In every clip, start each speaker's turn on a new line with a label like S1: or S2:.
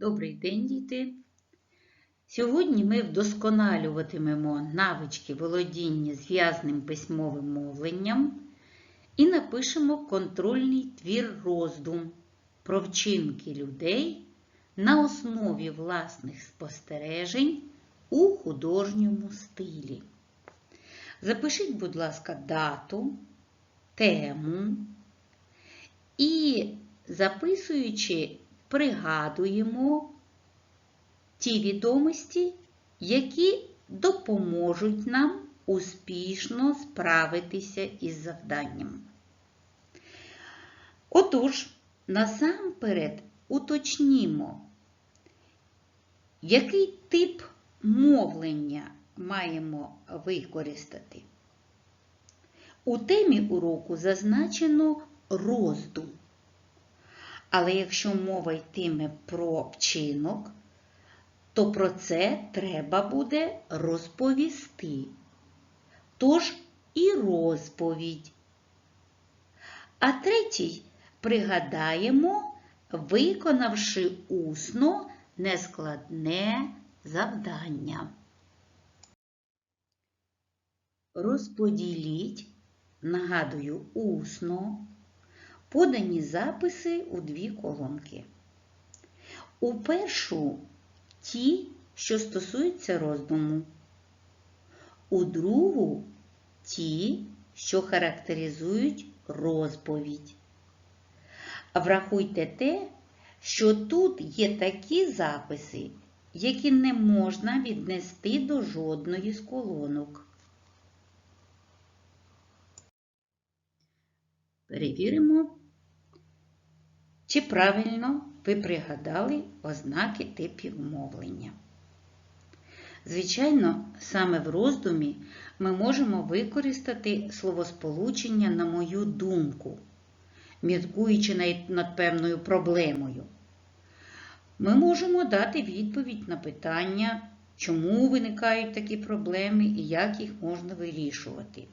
S1: Добрий день, діти! Сьогодні ми вдосконалюватимемо навички володіння зв'язним письмовим мовленням і напишемо контрольний твір роздум про вчинки людей на основі власних спостережень у художньому стилі. Запишіть, будь ласка, дату, тему і записуючи пригадуємо ті відомості, які допоможуть нам успішно справитися із завданням. Отож, насамперед уточнімо, який тип мовлення маємо використати. У темі уроку зазначено роздум. Але якщо мова йтиме про вчинок, то про це треба буде розповісти. Тож і розповідь. А третій пригадаємо, виконавши усно нескладне завдання. Розподіліть, нагадую, усно подані записи у дві колонки. У першу ті, що стосуються роздуму, у другу ті, що характеризують розповідь. Врахуйте те, що тут є такі записи, які не можна віднести до жодної з колонок. Перевіримо, чи правильно ви пригадали ознаки типів мовлення. Звичайно, саме в роздумі ми можемо використати словосполучення на мою думку, міркуючи над певною проблемою. Ми можемо дати відповідь на питання, чому виникають такі проблеми і як їх можна вирішувати.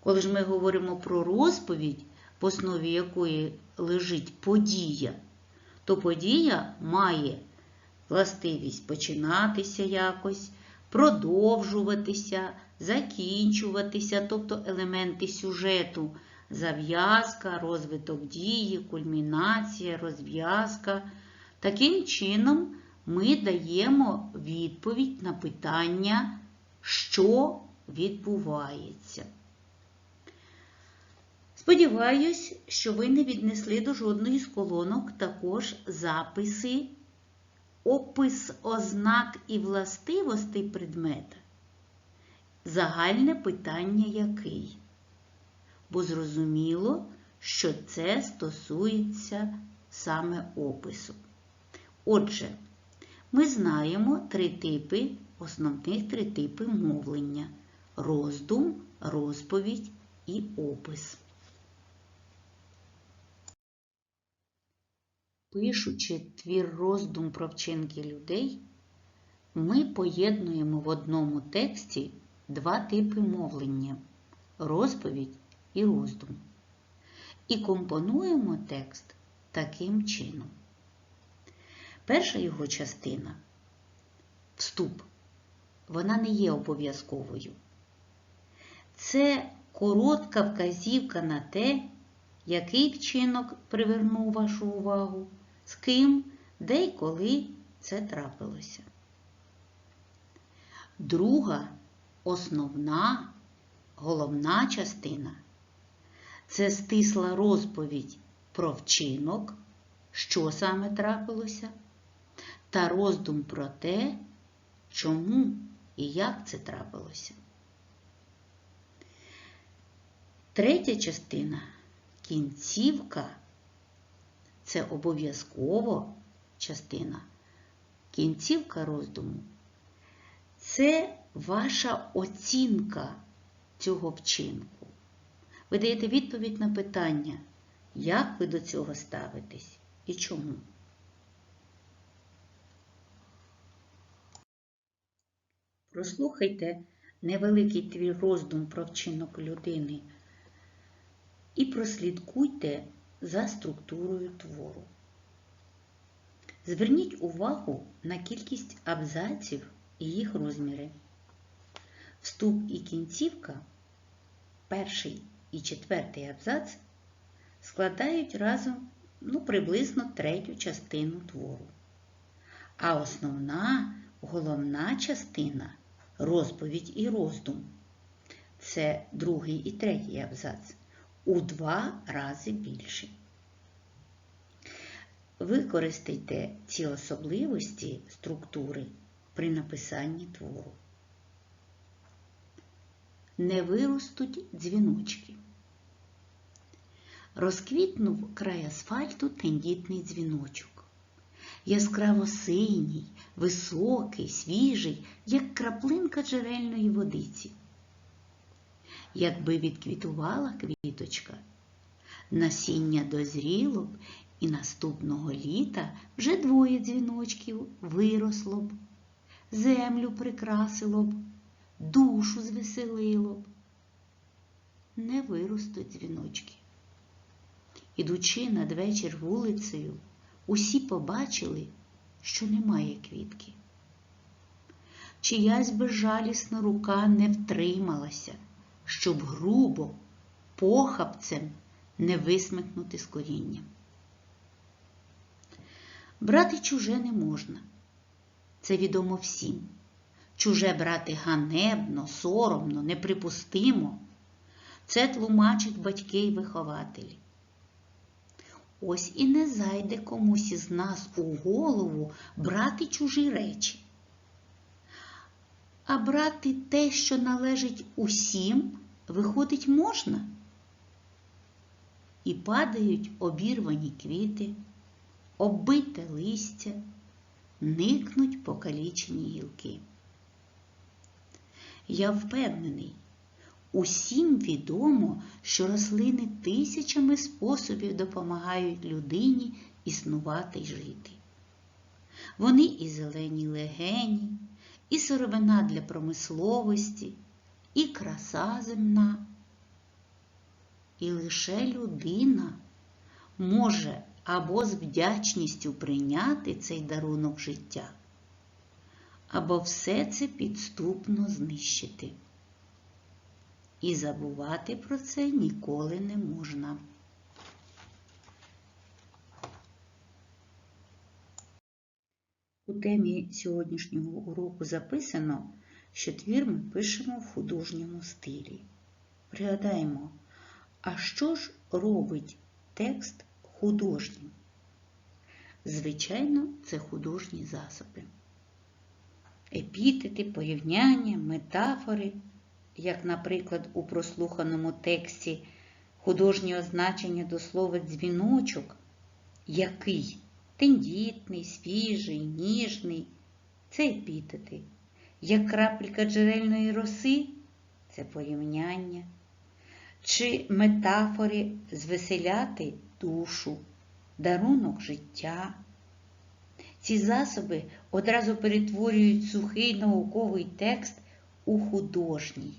S1: Коли ж ми говоримо про розповідь, в основі якої лежить подія, то подія має властивість починатися якось, продовжуватися, закінчуватися, тобто елементи сюжету, зав'язка, розвиток дії, кульмінація, розв'язка. Таким чином ми даємо відповідь на питання, що відбувається. Сподіваюсь, що ви не віднесли до жодної з колонок також записи, опис ознак і властивостей предмета. Загальне питання який? Бо зрозуміло, що це стосується саме опису. Отже, ми знаємо три типи, основних три типи мовлення роздум, розповідь і опис. Пишучи твір роздум про вчинки людей, ми поєднуємо в одному тексті два типи мовлення розповідь і роздум. І компонуємо текст таким чином. Перша його частина вступ, вона не є обов'язковою. Це коротка вказівка на те, який вчинок привернув вашу увагу з ким, де й коли це трапилося. Друга основна, головна частина це стисла розповідь про вчинок, що саме трапилося, та роздум про те, чому і як це трапилося. Третя частина кінцівка це обов'язково частина. Кінцівка роздуму це ваша оцінка цього вчинку. Ви даєте відповідь на питання, як ви до цього ставитесь і чому. Прослухайте невеликий твій роздум про вчинок людини і прослідкуйте за структурою твору. Зверніть увагу на кількість абзаців і їх розміри. Вступ і кінцівка, перший і четвертий абзац складають разом ну, приблизно третю частину твору. А основна, головна частина розповідь і роздум це другий і третій абзац у два рази більше. Використайте ці особливості структури при написанні твору. Не виростуть дзвіночки. Розквітнув край асфальту тендітний дзвіночок. Яскраво синій, високий, свіжий, як краплинка джерельної водиці. Якби відквітувала квіточка, насіння дозріло б і наступного літа вже двоє дзвіночків виросло б, землю прикрасило б, душу звеселило б. Не виростуть дзвіночки. Ідучи надвечір вулицею, усі побачили, що немає квітки. Чиясь безжалісна рука не втрималася, щоб грубо, похапцем не висмикнути з коріння. Брати чуже не можна. Це відомо всім. Чуже брати ганебно, соромно, неприпустимо. Це тлумачать батьки й вихователі. Ось і не зайде комусь із нас у голову брати чужі речі. А брати те, що належить усім, виходить можна. І падають обірвані квіти, оббите листя, никнуть покалічені гілки. Я впевнений, усім відомо, що рослини тисячами способів допомагають людині існувати й жити. Вони і зелені легені, і сировина для промисловості, і краса земна. І лише людина може або з вдячністю прийняти цей дарунок життя, або все це підступно знищити. І забувати про це ніколи не можна. У темі сьогоднішнього уроку записано, що твір ми пишемо в художньому стилі. Пригадаємо, а що ж робить текст художнім? Звичайно, це художні засоби. Епітети, порівняння, метафори, як, наприклад, у прослуханому тексті художнє означення до слова дзвіночок, який тендітний, свіжий, ніжний це епітети. Як крапелька джерельної роси це порівняння, чи метафори звеселяти душу, дарунок життя. Ці засоби одразу перетворюють сухий науковий текст у художній.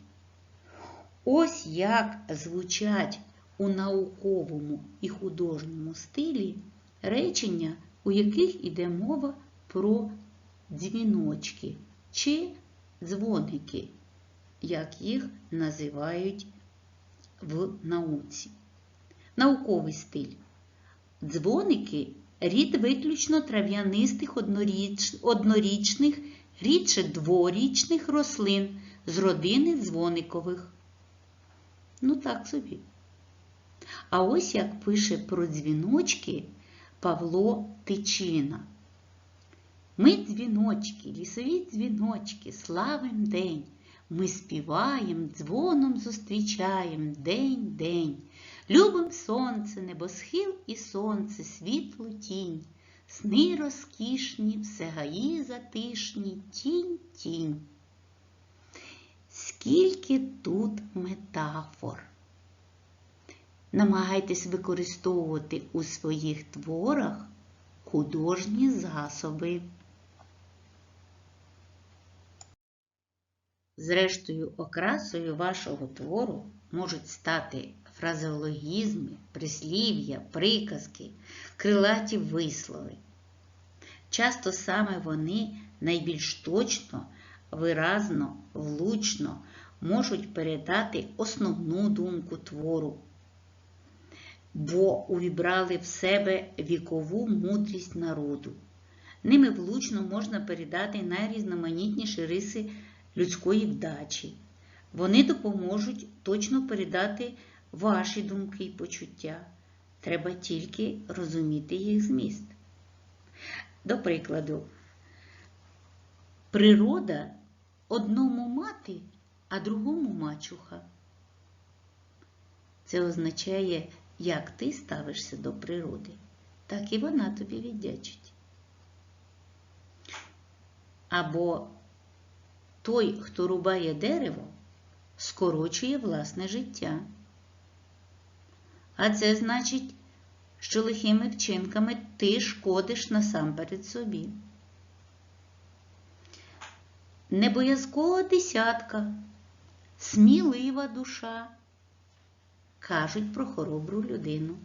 S1: Ось як звучать у науковому і художньому стилі речення, у яких іде мова про дзвіночки чи дзвоники, як їх називають в науці. Науковий стиль. Дзвоники рід виключно трав'янистих однорічних, рідше дворічних рослин з родини дзвоникових. Ну так собі. А ось як пише про дзвіночки Павло Тичина. Ми дзвіночки, лісові дзвіночки, славим день. Ми співаєм, дзвоном зустрічаєм день день. Любим сонце, небосхил і сонце, світлу тінь, сни розкішні, все гаї затишні, тінь тінь. Скільки тут метафор. Намагайтесь використовувати у своїх творах художні засоби. Зрештою, окрасою вашого твору можуть стати фразеологізми, прислів'я, приказки, крилаті вислови. Часто саме вони найбільш точно, виразно, влучно можуть передати основну думку твору, бо увібрали в себе вікову мудрість народу. Ними влучно можна передати найрізноманітніші риси людської вдачі. Вони допоможуть точно передати ваші думки і почуття. Треба тільки розуміти їх зміст. До прикладу, природа одному мати, а другому мачуха. Це означає, як ти ставишся до природи, так і вона тобі віддячить. Або той, хто рубає дерево, скорочує власне життя. А це значить, що лихими вчинками ти шкодиш насамперед собі. Небоязкова десятка, смілива душа, кажуть про хоробру людину.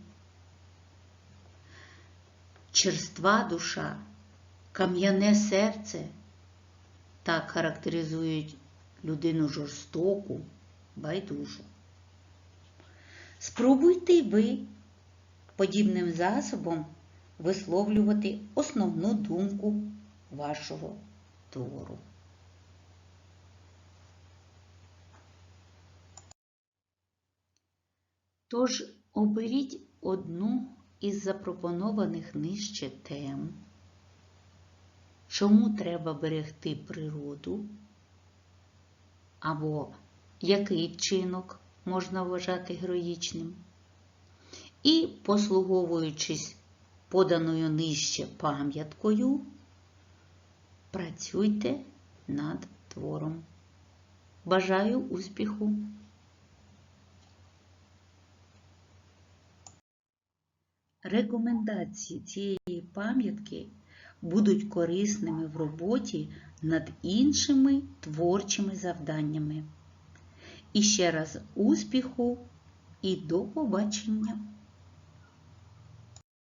S1: Черства душа, кам'яне серце так характеризують людину жорстоку, байдужу. Спробуйте й ви подібним засобом висловлювати основну думку вашого твору. Тож оберіть одну із запропонованих нижче тем, чому треба берегти природу, або який вчинок можна вважати героїчним. І, послуговуючись поданою нижче пам'яткою, працюйте над твором. Бажаю успіху! Рекомендації цієї пам'ятки будуть корисними в роботі над іншими творчими завданнями. І ще раз успіху і до побачення!